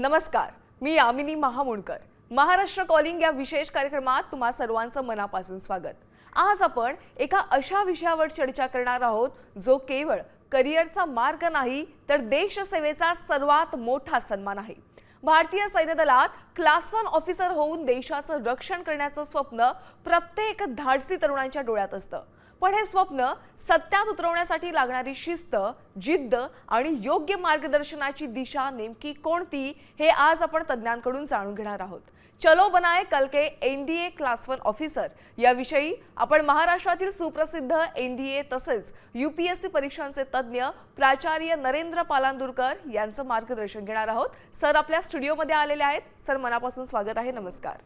नमस्कार मी यामिनी महामुणकर. महाराष्ट्र कॉलिंग या विशेष कार्यक्रमात तुम्हा सर्वांचं मनापासून स्वागत. आज आपण एका अशा विषयावर चर्चा करणार आहोत जो केवळ करिअरचा मार्ग नाही तर देशसेवेचा सर्वात मोठा सन्मान आहे. भारतीय सैन्यदलात क्लास वन ऑफिसर होऊन देशाचं रक्षण करण्याचं स्वप्न प्रत्येक धाडसी तरुणांच्या डोळ्यात असतं. पण हे स्वप्न सत्यात उतरवण्यासाठी लागणारी शिस्त जिद्द आणि योग्य मार्गदर्शनाची दिशा नेमकी कोणती हे आज आपण तज्ज्ञांकडून जाणून घेणार आहोत. चलो बनाय कलके N D A class one officer याविषयी आपण महाराष्ट्रातील सुप्रसिद्ध एन डी ए तसेच यू पी एस सी परीक्षांचे तज्ज्ञ प्राचार्य नरेंद्र पालांदुरकर यांचं मार्गदर्शन घेणार आहोत. सर आपल्या स्टुडिओमध्ये आलेले आहेत. सर मनापासून स्वागत आहे. नमस्कार.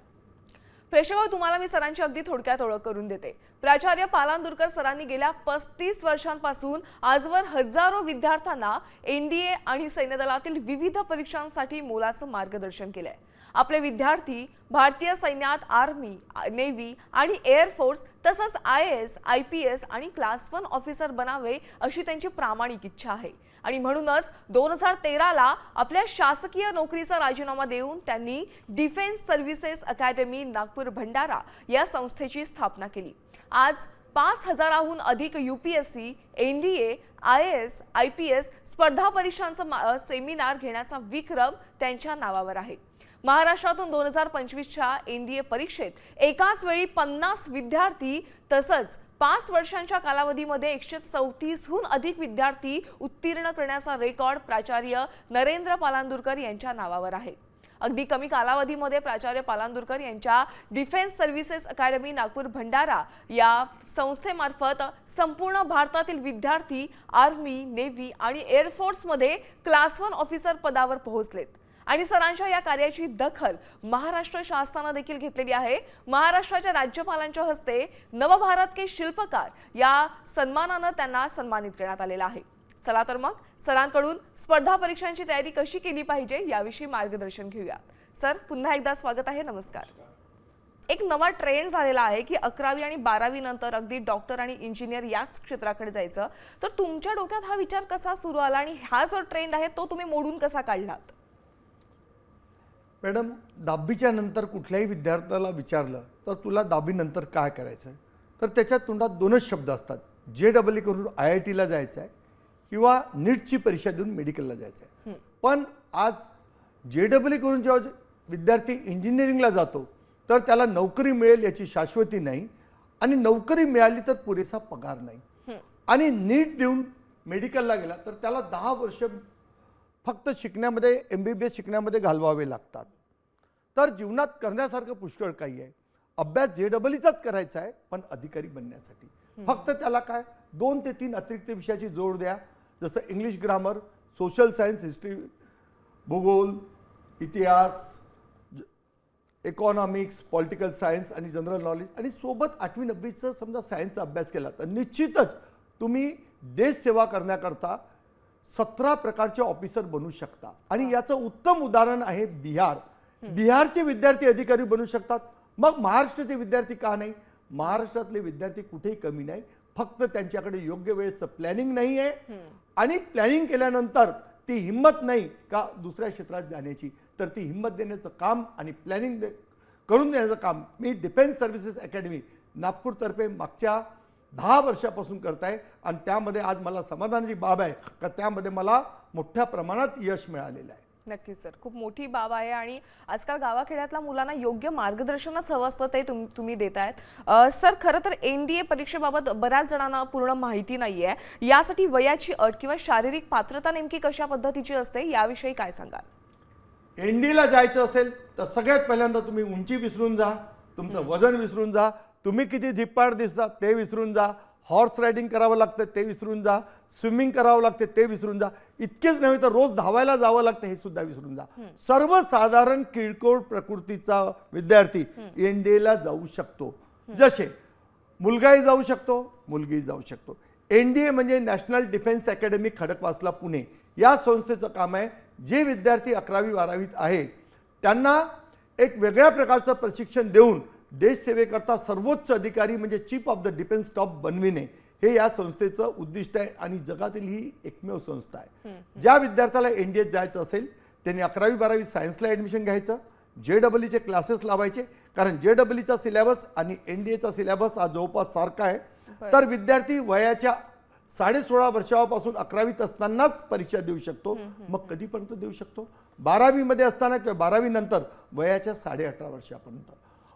प्रेक्षक तुम्हाला मी सरांची अगदी थोडक्यात ओळख करून देते. प्राचार्य पालांदुरकर सरांनी गेल्या पस्तीस वर्षांपासून आजवर हजारो विद्यार्थ्यांना एनडीए आणि सैन्यदलातील विविध परीक्षांसाठी मोलाचं मार्गदर्शन केलंय. आपले विद्यार्थी भारतीय सैन्यात आर्मी नेव्ही आणि एअरफोर्स तसंच I S I P S आणि क्लास वन ऑफिसर बनावे अशी त्यांची प्रामाणिक इच्छा आहे. आणि म्हणूनच दोन हजार तेराला आपल्या शासकीय नोकरीचा राजीनामा देऊन त्यांनी defence services academy Nagpur Bhandara या संस्थेची स्थापना केली. आज पाच हजाराहून अधिक U P S C N D A I S I P S स्पर्धा परीक्षांचं सेमिनार घेण्याचा विक्रम त्यांच्या नावावर आहे. महाराष्ट्रातून दोन हजार पंचवीसच्या एन डी ए परीक्षेत एकाच वेळी पन्नास विद्यार्थी तसंच पाच वर्षांच्या कालावधीमध्ये एकशे चौतीसहून अधिक विद्यार्थी उत्तीर्ण करण्याचा रेकॉर्ड प्राचार्य नरेंद्र पालांदुरकर यांच्या नावावर आहे. अगदी कमी कालावधीमध्ये प्राचार्य पालांदुरकर यांच्या defence services academy Nagpur Bhandara या संस्थेमार्फत संपूर्ण भारतातील विद्यार्थी आर्मी नेव्ही आणि एअरफोर्समध्ये क्लास वन ऑफिसर पदावर पोहोचलेत. आणि सरांच्या या कार्याची दखल महाराष्ट्र शासनानं देखील घेतलेली आहे. महाराष्ट्राच्या राज्यपालांच्या हस्ते नवभारत के शिल्पकार या सन्मानानं त्यांना सन्मानित करण्यात आलेलं आहे. चला तर मग सरांकडून स्पर्धा परीक्षांची तयारी कशी केली पाहिजे याविषयी मार्गदर्शन घेऊया. सर पुन्हा एकदा स्वागत आहे नमस्कार. एक नवा ट्रेंड झालेला आहे की अकरावी आणि बारावी नंतर अगदी डॉक्टर आणि इंजिनियर याच क्षेत्राकडे जायचं. तर तुमच्या डोक्यात हा विचार कसा सुरू आला आणि हा जो ट्रेंड आहे तो तुम्ही मोडून कसा काढलात? मॅडम दहावीच्या नंतर कुठल्याही विद्यार्थ्याला विचारलं तर तुला दहावीनंतर काय करायचं आहे तर त्याच्या तोंडात दोनच शब्द असतात. जे डबल ई करून आय आय टीला जायचं आहे किंवा नीटची परीक्षा देऊन मेडिकलला जायचं आहे पण आज जे डबल ई करून जेव्हा विद्यार्थी इंजिनिअरिंगला जातो तर त्याला नोकरी मिळेल याची शाश्वती नाही आणि नोकरी मिळाली तर पुरेसा पगार नाही. आणि नीट देऊन मेडिकलला गेला तर त्याला दहा वर्ष फक्त शिकण्यामध्ये एम बी बी एस शिकण्यामध्ये घालवावे लागतात. तर जीवनात करण्यासारखं पुष्कळ काही आहे. अभ्यास जे डबलईचाच करायचा आहे पण अधिकारी बनण्यासाठी. फक्त त्याला काय? दोन ते तीन अतिरिक्त विषयाची जोड द्या. जसं English grammar social science history भूगोल इतिहास इकॉनॉमिक्स पॉलिटिकल सायन्स आणि जनरल नॉलेज आणि सोबत आठवी नववीचं समजा सायन्सचा अभ्यास केला तर निश्चितच तुम्ही देश सेवा करण्याकरता सतरा प्रकारचे ऑफिसर बनू शकता आणि याचं उत्तम उदाहरण आहे बिहार. बिहारचे विद्यार्थी अधिकारी बनू शकतात. मग महाराष्ट्राचे विद्यार्थी का नाही? महाराष्ट्रातले विद्यार्थी कुठेही कमी नाही. फक्त त्यांच्याकडे योग्य वेळेचं प्लॅनिंग नाही आहे. आणि प्लॅनिंग केल्यानंतर ती हिंमत नाही का दुसऱ्या क्षेत्रात जाण्याची? तर ती हिंमत देण्याचं काम आणि प्लॅनिंग दे करून देण्याचं काम. मी डिफेन्स सर्व्हिसेस अकॅडमी नागपूरतर्फे मागच्या दहा वर्षापासून करताय आणि त्यामध्ये आज मला समाधानाची बाब आहे का त्यामध्ये मला मोठ्या प्रमाणात यश मिळालेलं आहे. नक्कीच सर खूप मोठी बाब आहे आणि आजकाल गावाखेड्यातल्या मुलांना योग्य मार्गदर्शनच हवं असतं ते तुम तुम्ही देत आहेत सर खरं तर एन डी ए परीक्षेबाबत बऱ्याच जणांना पूर्ण माहिती नाही आहे यासाठी वयाची अट किंवा शारीरिक पात्रता नेमकी कशा पद्धतीची असते याविषयी काय सांगाल? एनडीला जायचं असेल तर सगळ्यात पहिल्यांदा तुम्ही उंची विसरून जा तुमचं वजन विसरून जा तुम्ही किती धिप्पाड दिसता ते विसरून जा. हॉर्स रायडिंग करावं लागतं ते विसरून जा. स्विमिंग करावं लागते ते विसरून जा. इतकेच नव्हे तर रोज धावायला जावं लागतं हे सुद्धा विसरून जा. सर्वसाधारण किरकोळ प्रकृतीचा विद्यार्थी एनडीएला जाऊ शकतो. जसे मुलगाही जाऊ शकतो मुलगी जाऊ शकतो. एन डी ए म्हणजे national defence academy Khadakwasla Pune. या संस्थेचं काम आहे. जे विद्यार्थी अकरावी बारावीत आहे त्यांना एक वेगळ्या प्रकारचं प्रशिक्षण देऊन देशसेवेकरता सर्वोच्च अधिकारी म्हणजे chief of the defence staff बनविणे हे या संस्थेचं उद्दिष्ट आहे आणि जगातील ही एकमेव संस्था आहे. ज्या विद्यार्थ्याला एनडीएत जायचं असेल त्यांनी अकरावी बारावी सायन्सला ॲडमिशन घ्यायचं जे डबलईचे क्लासेस लावायचे कारण जे डबलईचा सिलेबस आणि एन डी एचा सिलेबस हा जवळपास सारखा आहे. तर विद्यार्थी वयाच्या साडे सोळा वर्षापासून अकरावीत असतानाच परीक्षा देऊ शकतो मग कधीपर्यंत देऊ शकतो? बारावीमध्ये असताना किंवा बारावी नंतर वयाच्या साडे अठरा वर्षापर्यंत.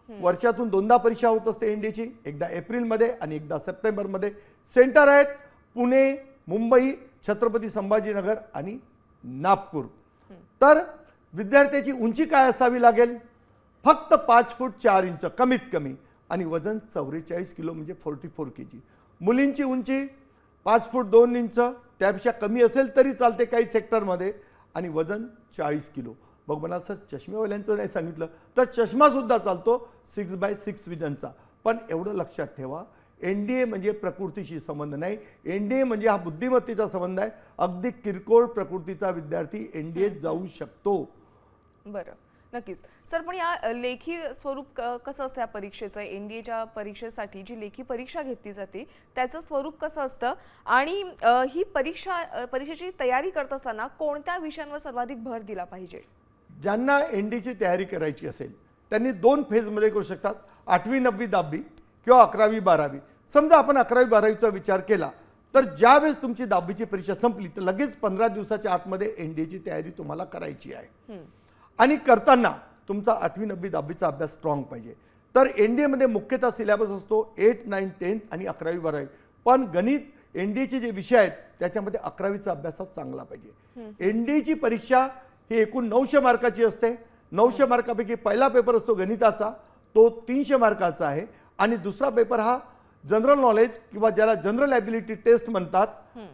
वर्षातून दोनदा परीक्षा होत असते एनडीची एकदा एप्रिलमध्ये आणि एकदा सप्टेंबरमध्ये. सेंटर आहेत पुणे मुंबई छत्रपती संभाजीनगर आणि नागपूर. तर विद्यार्थ्याची उंची काय असावी लागेल? फक्त पाच फूट चार इंच कमीत कमी. आणि वजन चौवेचाळीस किलो म्हणजे फोर्टी फोर के जी. मुलींची उंची पाच फूट दोन इंच त्यापेक्षा कमी असेल तरी चालते काही सेक्टरमध्ये आणि वजन चाळीस किलो. मग मला सर चष्मेवाल्यांचं नाही सांगितलं. तर चष्मासुद्धा चालतो सिक्स बाय सिक्स विजनचा पण एवढं लक्षात ठेवा एन डी ए म्हणजे प्रकृतीशी संबंध नाही. एन डी ए म्हणजे हा बुद्धिमत्तेचा संबंध आहे. अगदी किरकोळ प्रकृतीचा विद्यार्थी एन डी एत जाऊ शकतो. बरं. नक्कीच. सर पण या लेखी स्वरूप कसं असतं या परीक्षेचं? एन डी एच्या परीक्षेसाठी जी लेखी परीक्षा घेतली जाते त्याचं स्वरूप कसं असतं? आणि ही परीक्षा परीक्षेची तयारी करत असताना कोणत्या विषयांवर सर्वाधिक भर दिला पाहिजे? ज्यांना एन डीची तयारी करायची असेल त्यांनी दोन फेजमध्ये करू शकतात. आठवी नववी दहावी किंवा अकरावी बारावी. समजा आपण अकरावी बारावीचा विचार केला तर ज्यावेळेस तुमची दहावीची परीक्षा संपली तर लगेच पंधरा दिवसाच्या आतमध्ये एन डी एची तयारी तुम्हाला करायची आहे. आणि करताना तुमचा आठवी नववी दहावीचा अभ्यास स्ट्रॉंग पाहिजे. तर एन डी एमध्ये मुख्यतः सिलेबस असतो एट नाईन टेन आणि अकरावी बारावी. पण गणित एन डी एचे जे विषय आहेत त्याच्यामध्ये अकरावीचा अभ्यास हा चांगला पाहिजे. एन डी एची परीक्षा ही एकूण नऊशे मार्काची असते. नऊशे मार्कापैकी पहिला पेपर असतो गणिताचा. तो तीनशे मार्काचा आहे. आणि दुसरा पेपर हा जनरल नॉलेज किंवा ज्याला जनरल ॲबिलिटी टेस्ट म्हणतात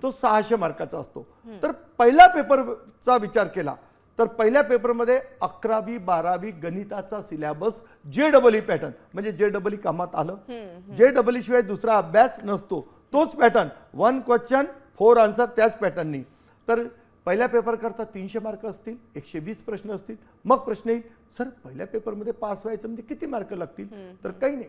तो सहाशे मार्काचा असतो. तर पहिल्या पेपरचा विचार केला तर पहिल्या पेपरमध्ये अकरावी बारावी गणिताचा सिलेबस जे डबल ई पॅटर्न म्हणजे जे डबल ई कामात आलं. जे डबल ई शिवाय दुसरा अभ्यास नसतो. तोच pattern one question four answer त्याच पॅटर्ननी. तर पहिल्या पेपर करता तीनशे मार्क असतील एकशे वीस प्रश्न असतील. मग प्रश्न येईल सर पहिल्या पेपरमध्ये पास व्हायचं म्हणजे किती मार्क लागतील? तर काही नाही.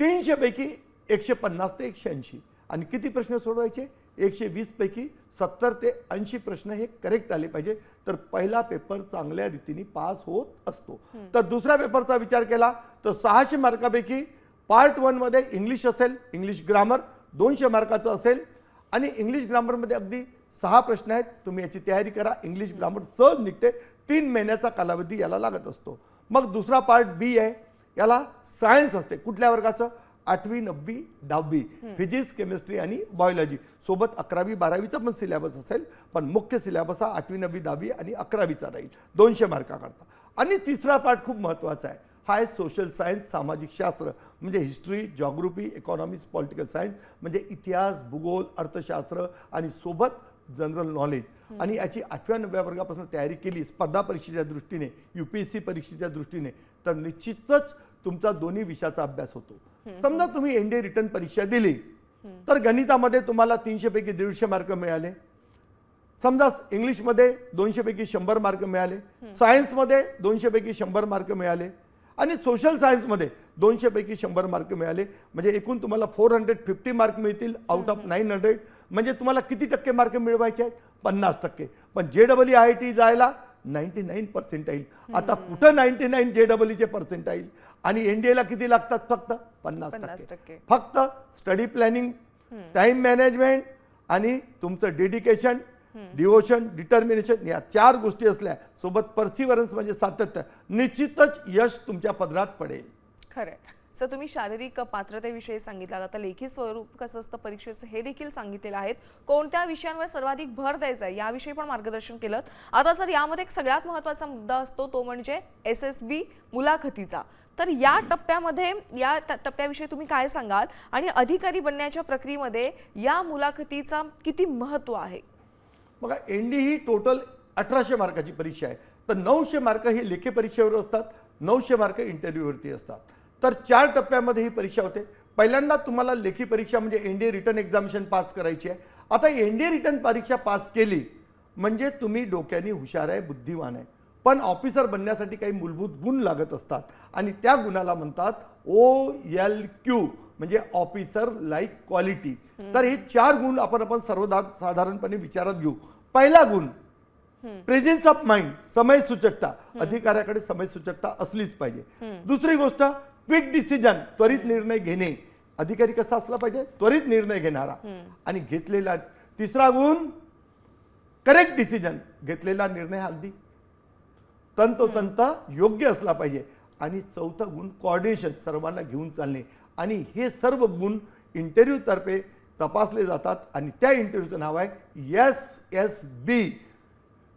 तीनशे पैकी एकशे पन्नास ते एकशे ऐंशी. आणि किती प्रश्न सोडवायचे? एकशे वीस पैकी सत्तर ते ऐंशी प्रश्न हे करेक्ट आले पाहिजे. तर पहिला पेपर चांगल्या रीतीने पास होत असतो. तर दुसऱ्या पेपरचा विचार केला तर सहाशे मार्कापैकी पार्टमध्ये इंग्लिश असेल इंग्लिश ग्रामर दोनशे मार्काचं असेल. आणि इंग्लिश ग्रामरमध्ये अगदी सहा प्रश्न आहेत. तुम्ही याची तयारी करा. इंग्लिश ग्रामर सहज निघते. तीन महिन्याचा कालावधी याला लागत असतो. मग दुसरा पार्ट बी आहे. याला सायन्स असते. कुठल्या वर्गाचं? आठवी नववी दहावी. फिजिक्स केमिस्ट्री आणि बायोलॉजी सोबत अकरावी बारावीचा पण सिलेबस असेल पण मुख्य सिलेबस हा आठवी नववी दहावी आणि अकरावीचा राहील. दोनशे मार्काकरता आणि तिसरा पार्ट खूप महत्त्वाचा आहे. हा आहे सोशल सायन्स सामाजिक शास्त्र. म्हणजे history geography economics political science म्हणजे इतिहास भूगोल अर्थशास्त्र आणि सोबत जनरल नॉलेज. आणि याची आठव्या नवव्या वर्गापासून तयारी केली स्पर्धा परीक्षेच्या दृष्टीने यू पी एस सी परीक्षेच्या दृष्टीने. तर निश्चितच तुमचा दोन्ही विषयाचा अभ्यास होतो. समजा तुम्ही एन डी रिटर्न परीक्षा दिली तर गणितामध्ये तुम्हाला तीनशे पैकी दीडशे मार्क मिळाले. समजा इंग्लिशमध्ये दोनशे पैकी शंभर मार्क मिळाले. सायन्समध्ये दोनशे पैकी शंभर मार्क मिळाले. आणि सोशल सायन्समध्ये दोनशे पैकी शंभर मार्क मिळाले. म्हणजे एकूण तुम्हाला फोर हंड्रेड फिफ्टी मार्क मिळतील आउट ऑफ नाईन हंड्रेड म्हणजे तुम्हाला किती टक्के मार्क मिळवायचे आहेत? पन्नास टक्के. पण जे डबल आय टी जायला नाईन्टी नाईन पर्सेंट येईल. आता कुठं नाईन्टी नाईन जे डबल ईचे पर्सेंट येईल? आणि एनडीएला किती लागतात फक्त? पन्नास टक्के. फक्त स्टडी प्लॅनिंग टाइम मॅनेजमेंट आणि तुमचं डेडिकेशन डिवोशन डिटर्मिनेशन या चार गोष्टी असल्या सोबत पर्सिवरन्स म्हणजे सातत्य. निश्चितच यश तुमच्या पदरात पडेल. खरंय. सर तुम्ही शारीरिक पात्रतेविषयी सांगितलं. आता लेखी स्वरूप कसं असतं परीक्षेचं हे देखील सांगितलेलं आहेत कोणत्या विषयांवर सर्वाधिक भर द्यायचा आहे याविषयी पण मार्गदर्शन केलं. आता सर यामध्ये एक सगळ्यात महत्त्वाचा मुद्दा असतो तो म्हणजे एस एस बी मुलाखतीचा. तर या टप्प्यामध्ये या टप्प्याविषयी तुम्ही काय सांगाल? आणि अधिकारी बनण्याच्या प्रक्रियेमध्ये या मुलाखतीचा किती महत्त्व आहे? बघा एन डी ही टोटल अठराशे मार्काची परीक्षा आहे. तर नऊशे मार्क हे लेखी परीक्षेवर असतात नऊशे मार्क इंटरव्ह्यूवरती असतात. तर चार टप्प्यामध्ये ही परीक्षा होते. पहिल्यांदा तुम्हाला लेखी परीक्षा म्हणजे N D written examination pass करायची आहे. आता एन डी रिटर्न परीक्षा पास केली म्हणजे तुम्ही डोक्याने हुशार आहे बुद्धिवान आहे. पण ऑफिसर बनण्यासाठी काही मूलभूत गुण लागत असतात आणि त्या गुणाला म्हणतात ओ एल क्यू म्हणजे ऑफिसर लाईक क्वालिटी तर हे चार गुण आपण आपण सर्वदा साधारणपणे विचारात घेऊ. पहिला गुण प्रेझेन्स ऑफ माइंड समय सूचकता अधिकाऱ्याकडे समय सूचकता असलीच पाहिजे. दुसरी गोष्ट क्विक डिसिजन त्वरित निर्णय घेणे. अधिकारी कसा असला पाहिजे? त्वरित निर्णय घेणारा. आणि घेतलेला तिसरा गुण करेक्ट डिसिजन घेतलेला निर्णय अगदी तंतोतंत योग्य असला पाहिजे. आणि चौथा गुण कॉर्डिनेशन सर्वांना घेऊन चालणे. आणि हे सर्व गुण इंटरव्ह्यू तर्फे तपासले जातात. आणि त्या इंटरव्ह्यूचं नाव आहे S S B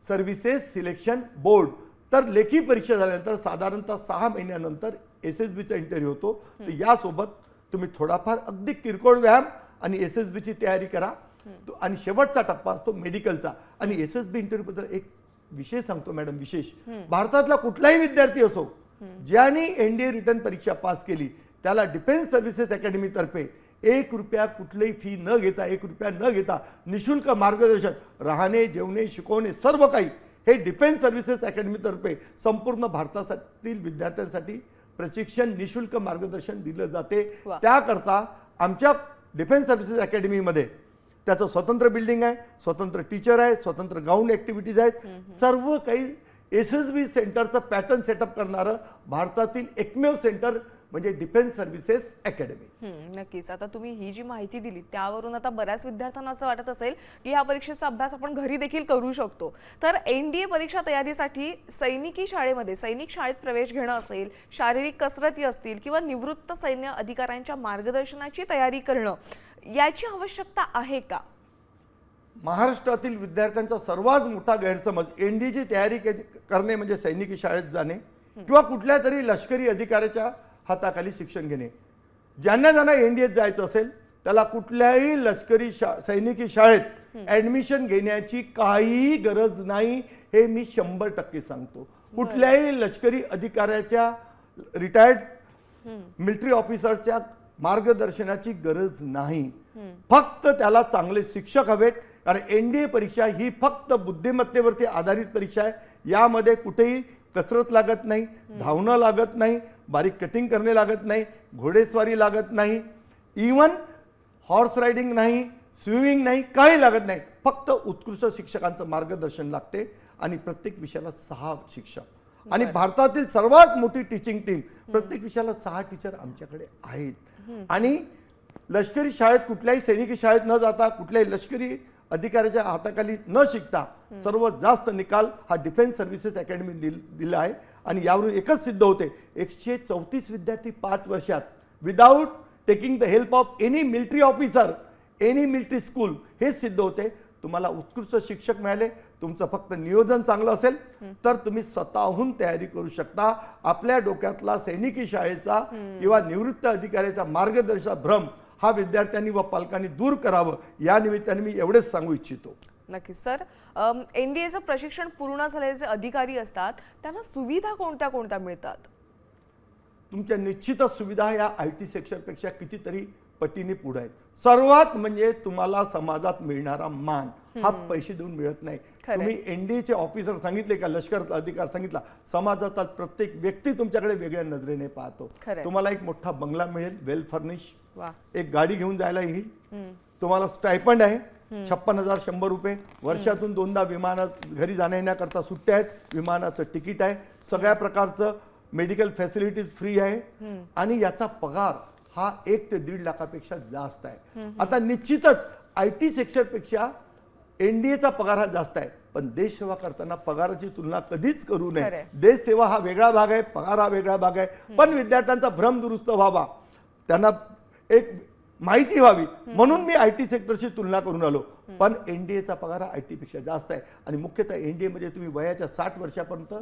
services selection board तर लेखी परीक्षा झाल्यानंतर साधारणतः सहा महिन्यानंतर एस एस बीचा इंटरव्ह्यू होतो. तर यासोबत तुम्ही थोडाफार अगदी किरकोळ व्यायाम आणि एस एस बीची तयारी करा. तो- आणि शेवटचा टप्पा असतो मेडिकलचा. आणि एस एस बी इंटरव्ह्यू बद्दल एक विशेष सांगतो मॅडम विशेष. भारतातला कुठलाही विद्यार्थी असो ज्याने एनडीए रिटर्न परीक्षा पास केली त्याला डिफेन्स सर्व्हिसेस अकॅडमीतर्फे एक रुपया कुठलीही फी न घेता एक रुपया न घेता निशुल्क मार्गदर्शन राहणे जेवणे शिकवणे सर्व काही हे डिफेन्स सर्व्हिसेस अकॅडमीतर्फे संपूर्ण भारतातील विद्यार्थ्यांसाठी प्रशिक्षण निशुल्क मार्गदर्शन दिलं जाते. त्याकरता आमच्या डिफेन्स सर्व्हिसेस अकॅडमीमध्ये त्याचं स्वतंत्र बिल्डिंग आहे स्वतंत्र टीचर आहे स्वतंत्र ग्राउंड ॲक्टिव्हिटीज आहेत. सर्व काही एस एस बी सेंटरचं पॅटर्न सेटअप करणारं भारतातील एकमेव सेंटर म्हणजे डिफेन्स सर्व्हिसेस अकॅडमी. नक्कीच. आता तुम्ही ही जी माहिती दिली त्यावरून आता बऱ्याच विद्यार्थ्यांना असं वाटत असेल की ह्या परीक्षेचा अभ्यास आपण घरी देखील करू शकतो. तर एन डी ए परीक्षा तयारीसाठी सैनिकी शाळेमध्ये सैनिक शाळेत प्रवेश घेणं असेल शारीरिक कसरती असतील किंवा निवृत्त सैन्य अधिकाऱ्यांच्या मार्गदर्शनाची तयारी करणं याची आवश्यकता आहे का? महाराष्ट्रातील विद्यार्थ्यांचा सर्वात मोठा गैरसमज एनडीची तयारी के- करणे म्हणजे सैनिकी शाळेत जाणे किंवा कुठल्या तरी लष्करी अधिकाऱ्याच्या हाताखाली शिक्षण घेणे. ज्यांना ज्यांना एनडीएत जायचं असेल त्याला कुठल्याही लष्करी शा सैनिकी शाळेत ऍडमिशन घेण्याची काहीही गरज नाही हे मी शंभर टक्के सांगतो. कुठल्याही लष्करी अधिकाऱ्याच्या रिटायर्ड मिलिटरी ऑफिसरच्या मार्गदर्शनाची गरज नाही. फक्त त्याला चांगले शिक्षक हवेत कारण एनडीए परीक्षा ही फक्त बुद्धिमत्तेवरती आधारित परीक्षा आहे. यामध्ये कुठेही कसरत लागत नाही धावणं लागत नाही बारीक कटिंग करणे लागत नाही घोडेस्वारी लागत नाही इवन हॉर्स रायडिंग नाही स्विमिंग नाही काही लागत नाही. फक्त उत्कृष्ट शिक्षकांचं मार्गदर्शन लागते आणि प्रत्येक विषयाला सहा शिक्षक. आणि भारतातील सर्वात मोठी टीचिंग टीम प्रत्येक विषयाला सहा टीचर आमच्याकडे आहेत. आणि लष्करी शाळेत कुठल्याही सैनिकी शाळेत न जाता कुठल्याही लष्करी अधिकाऱ्याच्या हाताखाली न शिकता सर्वात जास्त निकाल हा डिफेन्स सर्व्हिसेस अकॅडमी दिला आहे. आणि यावरून एकच सिद्ध होते एकशे चौतीस विद्यार्थी पाच वर्षात without taking the help of any military officer any military school हे सिद्ध होते. तुम्हाला उत्कृष्ट शिक्षक मिळाले तुमचं फक्त नियोजन चांगलं असेल तर तुम्ही स्वतःहून तयारी करू शकता. आपल्या डोक्यातला सैनिकी शाळेचा किंवा निवृत्त अधिकाऱ्याचा मार्गदर्शक भ्रम हा विद्यार्थ्यांनी व पालकांनी दूर करावं या निमित्ताने मी एवढेच सांगू इच्छितो. नक्कीच. सर एन डी एचं प्रशिक्षण पूर्ण झालेले जे अधिकारी असतात त्यांना सुविधा कोणत्या कोणत्या मिळतात? तुमच्या निश्चितच सुविधा या आय टी सेक्शनपेक्षा कितीतरी पटीने पुढे आहेत. सर्वात म्हणजे तुम्हाला समाजात मिळणारा मान. हा पैसे देऊन मिळत नाही. तुम्ही एनडीएचे ऑफिसर सांगितले का लष्कर अधिकार सांगितला? समाजाचा प्रत्येक व्यक्ती तुमच्याकडे वेगळ्या नजरेने पाहतो. तुम्हाला एक मोठा बंगला मिळेल वेल फर्निश एक गाडी घेऊन जायला येईल. तुम्हाला स्टायपंड आहे. छप्पन हजार शंभर रुपये. वर्षातून दोनदा विमानात घरी जाण्या येण्याकरता सुट्ट्या आहेत. विमानाचं तिकीट आहे. सगळ्या प्रकारचं मेडिकल फॅसिलिटीज फ्री आहे. आणि याचा पगार हा एक ते दीड लाखापेक्षा जास्त आहे. आता निश्चितच आय टी सेक्शनपेक्षा एनडीएचा पगार हा जास्त आहे. पण देश सेवा करताना पगाराची तुलना कधीच करू नये. देश सेवा हा वेगळा भाग आहे. पगार हा वेगळा भाग आहे. पण विद्यार्थ्यांचा भ्रम दुरुस्त व्हावा. त्यांना एक माहिती व्हावी. म्हणून मी आय टी सेक्टरशी तुलना करून आलो. पण एनडीएचा पगार हा आय टी पेक्षा जास्त आहे. आणि मुख्यतः एनडीए मध्ये तुम्ही वयाच्या साठ वर्षापर्यंत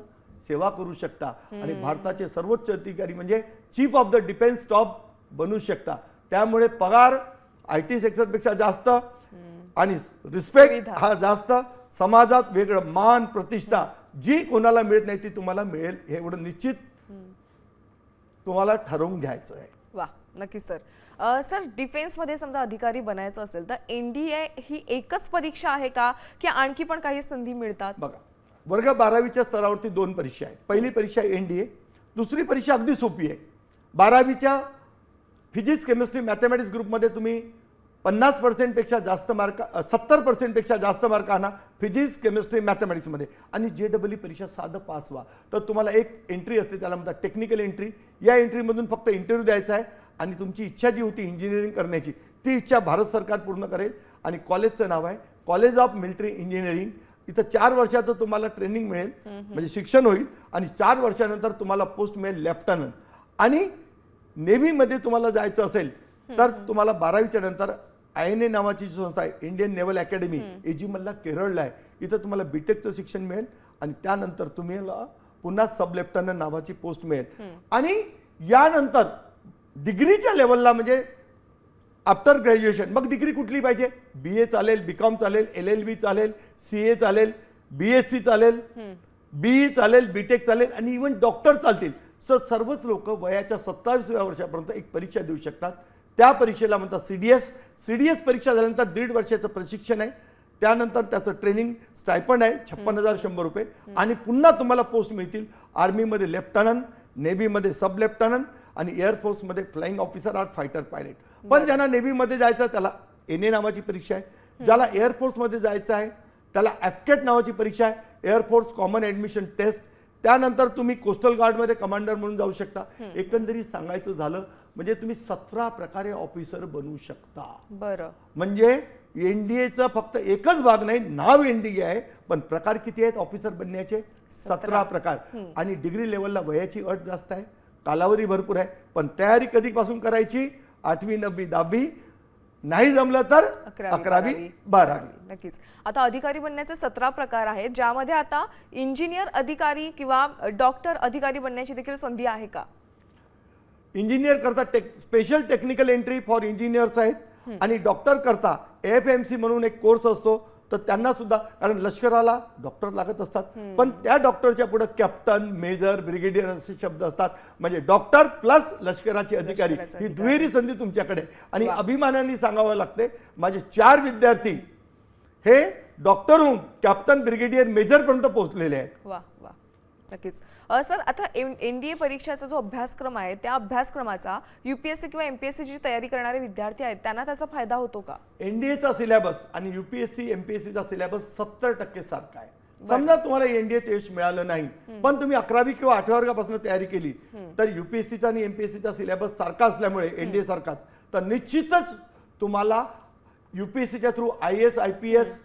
सेवा करू शकता. आणि भारताचे सर्वोच्च अधिकारी म्हणजे chief of the defence staff बनू शकता. त्यामुळे पगार आय टी सेक्टरपेक्षा जास्त आणि रिस्पेक्ट. हा जास्त. समाजात वेगळं मान प्रतिष्ठा जी कोणाला मिळत नाही ती तुम्हाला मिळेल हे एवढं निश्चित तुम्हाला ठरवून घ्यायचं आहे. वा नक्की सर. सर डिफेन्समध्ये समजा अधिकारी बनायचं असेल तर एन डी ए ही एकच परीक्षा आहे का? की आणखी पण काही संधी मिळतात? बघा वर्ग बारावीच्या स्तरावरती दोन परीक्षा आहेत. पहिली परीक्षा एन डी ए दुसरी परीक्षा अगदी सोपी आहे. बारावीच्या फिजिक्स केमिस्ट्री मॅथमॅटिक्स ग्रुपमध्ये तुम्ही पन्नास पर्सेंटपेक्षा जास्त मार्क सत्तर पर्सेंटपेक्षा जास्त मार्क आणा फिजिक्स केमिस्ट्री मॅथमॅटिक्समध्ये आणि जे डबल परीक्षा साधं पास व्हा. तर तुम्हाला एक एंट्री असते त्याला म्हणतात टेक्निकल एंट्री या एंट्रीमधून फक्त इंटरव्ह्यू द्यायचा आहे आणि तुमची इच्छा जी होती इंजिनिअरिंग करण्याची ती इच्छा भारत सरकार पूर्ण करेल. आणि कॉलेजचं नाव आहे कॉलेज ऑफ मिलिटरी इंजिनिअरिंग इथं चार वर्षाचं तुम्हाला ट्रेनिंग मिळेल. म्हणजे शिक्षण होईल. आणि चार वर्षानंतर तुम्हाला पोस्ट मिळेल लेफ्टनंट आणि नेव्हीमध्ये तुम्हाला जायचं असेल तर तुम्हाला बारावीच्या नंतर आय एन ए नावाची जी संस्था आहे इंडियन नेव्हल अकॅडमी एजीमलला केरळला आहे इथं तुम्हाला बीटेकचं शिक्षण मिळेल आणि त्यानंतर तुम्हाला पुन्हा सब लेफ्टनंट नावाची पोस्ट मिळेल. आणि यानंतर डिग्रीच्या लेवलला म्हणजे आफ्टर ग्रॅज्युएशन मग डिग्री कुठली पाहिजे? बी ए चालेल बी कॉम चालेल एल एल बी चालेल सी ए चालेल बी एस सी चालेल बीई चालेल बीटेक चालेल आणि इव्हन डॉक्टर चालतील. सो सर्वच लोक वयाच्या सत्तावीसव्या वर्षापर्यंत एक परीक्षा देऊ शकतात. त्या परीक्षेला म्हणतात C D S C D S परीक्षा झाल्यानंतर दीड वर्षाचं प्रशिक्षण आहे. त्यानंतर त्याचं ट्रेनिंग स्टायपंड आहे छप्पन हजार शंभर रुपये. आणि पुन्हा तुम्हाला पोस्ट मिळतील आर्मीमध्ये लेफ्टनंट नेव्हीमध्ये सब लेफ्टनंट आणि एअरफोर्समध्ये flying officer or fighter pilot. पण ज्यांना नेव्हीमध्ये जायचं आहे त्याला एन ए नावाची परीक्षा आहे. ज्याला एअरफोर्समध्ये जायचं आहे त्याला ॲक्टेट नावाची परीक्षा आहे. एअरफोर्स कॉमन ॲडमिशन टेस्ट त्यानंतर तुम्ही कोस्टल गार्डमध्ये कमांडर म्हणून जाऊ शकता. एकंदरीत सांगायचं झालं म्हणजे तुम्ही सतरा प्रकारे ऑफिसर बनू शकता. बरं. म्हणजे एनडीएचा फक्त एकच भाग नाही नाव एनडीए आहे पण प्रकार किती आहेत ऑफिसर बनण्याचे? सतरा. प्रकार. आणि डिग्री लेवलला वयाची अट जास्त आहे कालावधी भरपूर आहे पण तयारी कधीपासून करायची? आठवी नववी दहावी नाही जमलं तर अकरावी. बारावी. नक्कीच. आता अधिकारी बनण्याचे सतरा प्रकार आहेत ज्यामध्ये आता इंजिनियर अधिकारी किंवा डॉक्टर अधिकारी बनण्याची देखील संधी आहे का? इंजिनियर करता tech special technical entry for engineers आहेत आणि डॉक्टर करता एफ एम सी म्हणून एक कोर्स असतो. तर त्यांना सुद्धा कारण लष्कराला डॉक्टर लागत असतात. पण त्या डॉक्टरच्या पुढे कॅप्टन मेजर ब्रिगेडियर असे शब्द असतात. म्हणजे डॉक्टर प्लस लष्कराचे अधिकारी ही दुहेरी संधी तुमच्याकडे. आणि अभिमानाने सांगावं लागते माझे चार विद्यार्थी हे डॉक्टर होऊन कॅप्टन ब्रिगेडियर मेजरपर्यंत पोहोचलेले आहेत. नक्कीच. सर आता एन डी ए परीक्षाचा जो अभ्यासक्रम आहे त्या अभ्यासक्रमाचा युपीएससी किंवा एमपीएससीची तयारी करणारे विद्यार्थी आहेत त्यांना त्याचा फायदा होतो का? एनडीएचा सिलेबस आणि युपीएससी एमपीएससीचा सिलेबस सत्तर टक्के सारखा आहे. समजा तुम्हाला एनडीएत यश मिळालं नाही पण तुम्ही अकरावी किंवा आठव्या वर्गापासून तयारी केली तर युपीएससीचा आणि एमपीएससीचा सिलेबस सारखा असल्यामुळे एनडीए सारखाच. तर निश्चितच तुम्हाला युपीएससीच्या through I S I P S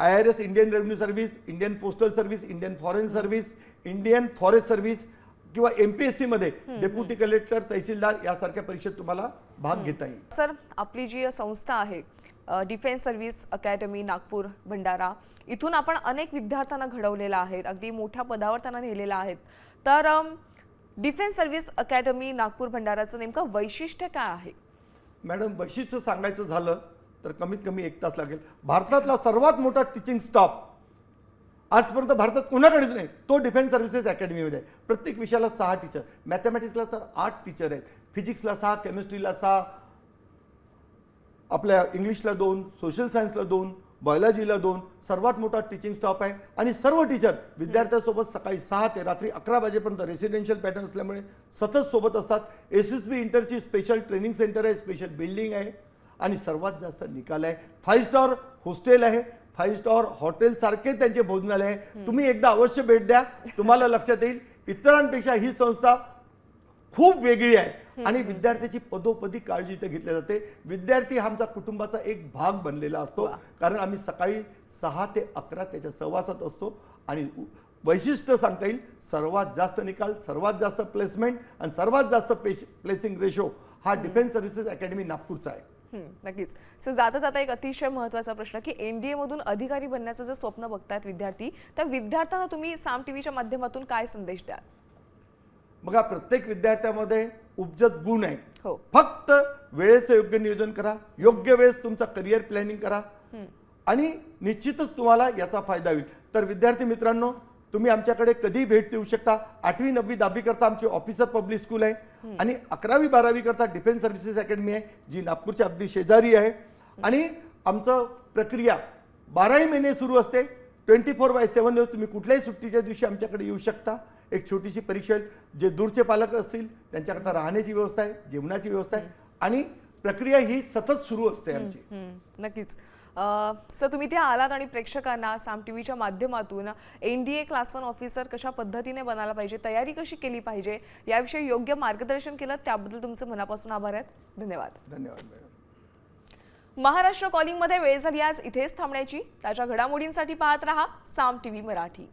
I R S Indian revenue service Indian postal service Indian foreign service Indian forest service किंवा एमपीएससी मध्ये डेप्युटी कलेक्टर तहसीलदार यासारख्या परीक्षेत तुम्हाला भाग घेता येईल. सर आपली जी संस्था आहे defence service academy Nagpur Bhandara इथून आपण अनेक विद्यार्थ्यांना घडवलेलं आहे अगदी मोठ्या पदावर त्यांना नेलेलं आहेत तर डिफेन्स सर्व्हिस अकॅडमी नागपूर भंडाराचं नेमकं वैशिष्ट्य काय आहे? मॅडम वैशिष्ट्य सांगायचं झालं तर कमीत कमी एक तास लागेल. भारतातला सर्वात मोठा टीचिंग स्टाफ आजपर्यंत भारतात कोणाकडेच नाही. तो डिफेन्स सर्व्हिसेस अकॅडमीमध्ये आहे. प्रत्येक विषयाला सहा टीचर मॅथमॅटिक्सला तर आठ टीचर आहेत. फिजिक्सला सहा केमिस्ट्रीला सहा आपल्या इंग्लिशला दोन सोशल सायन्सला दोन बायोलॉजीला दोन. सर्वात मोठा टीचिंग स्टाफ आहे. आणि सर्व टीचर विद्यार्थ्यांसोबत सकाळी सहा ते रात्री अकरा वाजेपर्यंत रेसिडेन्शियल पॅटर्न असल्यामुळे सतत सोबत असतात. एस एस बी इंटरची स्पेशल ट्रेनिंग सेंटर आहे. स्पेशल बिल्डिंग आहे. आणि सर्वात जास्त निकाल आहे. फाईव्ह स्टार हॉस्टेल आहे. फाईव्ह स्टार हॉटेल सारखे त्यांचे भोजनालय आहे. तुम्ही एकदा अवश्य भेट द्या. तुम्हाला लक्षात येईल इतरांपेक्षा ही संस्था खूप वेगळी आहे. आणि विद्यार्थ्याची पदोपदी काळजी इथे घेतली जाते. विद्यार्थी हा आमचा कुटुंबाचा एक भाग बनलेला असतो. कारण आम्ही सकाळी सहा ते अकरा त्याच्या सहवासात असतो. आणि वैशिष्ट्य सांगता येईल सर्वात जास्त निकाल सर्वात जास्त प्लेसमेंट आणि सर्वात जास्त प्लेसिंग रेशो हा डिफेन्स सर्व्हिसेस अकॅडमी नागपूरचा आहे. नक्कीच. सर जाता जाता एक अतिशय महत्त्वाचा प्रश्न की एन डी एमधून अधिकारी बनण्याचं जर स्वप्न बघतायत विद्यार्थी त्या विद्यार्थ्यांना तुम्ही साम टी व्हीच्या माध्यमातून काय संदेश द्याल? बघा प्रत्येक विद्यार्थ्यामध्ये उपजत गुण आहे हो. फक्त वेळेचं योग्य नियोजन करा योग्य वेळेस तुमचा करिअर प्लॅनिंग करा आणि निश्चितच तुम्हाला याचा फायदा होईल. तर विद्यार्थी मित्रांनो तुम्ही आमच्याकडे कधी भेट देऊ शकता? आठवी नववी दहावी करता आमची ऑफिसर पब्लिक स्कूल आहे. आणि अकरावी बारावी करता डिफेन्स सर्व्हिसेस अकॅडमी आहे जी नागपूरच्या अगदी शेजारी आहे. आणि आमचं प्रक्रिया बाराही महिने सुरू असते. ट्वेंटी फोर बाय सेवन दिवस तुम्ही कुठल्याही सुट्टीच्या दिवशी आमच्याकडे येऊ शकता. एक छोटीशी परीक्षा. जे दूरचे पालक असतील त्यांच्याकरता राहण्याची व्यवस्था आहे जेवणाची व्यवस्था आहे. आणि प्रक्रिया ही सतत सुरू असते आमची. नक्कीच. सर तुम्ही ते आलात आणि प्रेक्षकांना साम टी व्हीच्या माध्यमातून N D A class one officer कशा पद्धतीने बनायला पाहिजे तयारी कशी केली पाहिजे याविषयी योग्य मार्गदर्शन केलं त्याबद्दल तुमचे मनापासून आभार आहेत. धन्यवाद. धन्यवाद मॅडम. महाराष्ट्र कॉलिंगमध्ये वेळ झाली आज इथेच थांबण्याची. त्याच्या घडामोडींसाठी पाहत रहा साम टी व्ही मराठी.